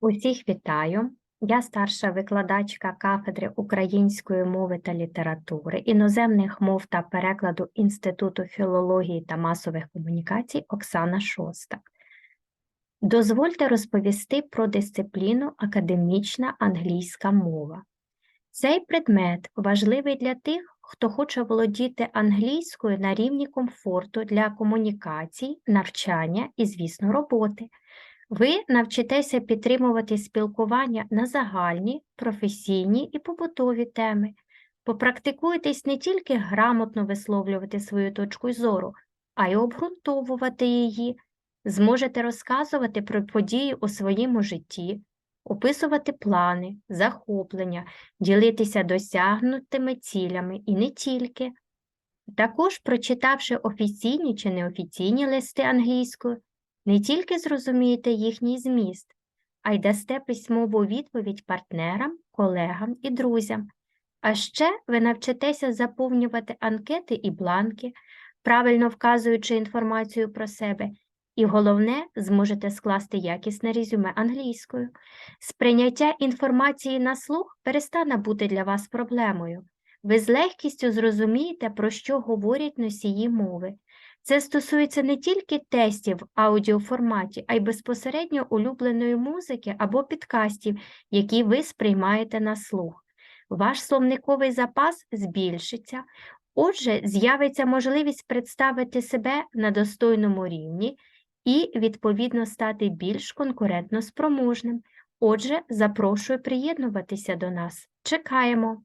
Усіх вітаю. Я старша викладачка кафедри української мови та літератури, іноземних мов та перекладу Інституту філології та масових комунікацій Оксана Шостак. Дозвольте розповісти про дисципліну академічна англійська мова. Цей предмет важливий для тих, хто хоче володіти англійською на рівні комфорту для комунікацій, навчання і, звісно, роботи. Ви навчитеся підтримувати спілкування на загальні, професійні і побутові теми. Попрактикуєтесь не тільки грамотно висловлювати свою точку зору, а й обґрунтовувати її. Зможете розказувати про події у своєму житті, описувати плани, захоплення, ділитися досягнутими цілями і не тільки. Також, прочитавши офіційні чи неофіційні листи англійською, не тільки зрозумієте їхній зміст, а й дасте письмову відповідь партнерам, колегам і друзям. А ще ви навчитеся заповнювати анкети і бланки, правильно вказуючи інформацію про себе, і головне, зможете скласти якісне резюме англійською. Сприйняття інформації на слух перестане бути для вас проблемою. Ви з легкістю зрозумієте, про що говорять носії мови. Це стосується не тільки тестів в аудіоформаті, а й безпосередньо улюбленої музики або підкастів, які ви сприймаєте на слух. Ваш словниковий запас збільшиться, отже, з'явиться можливість представити себе на достойному рівні і, відповідно, стати більш конкурентно спроможним. Отже, запрошую приєднуватися до нас. Чекаємо!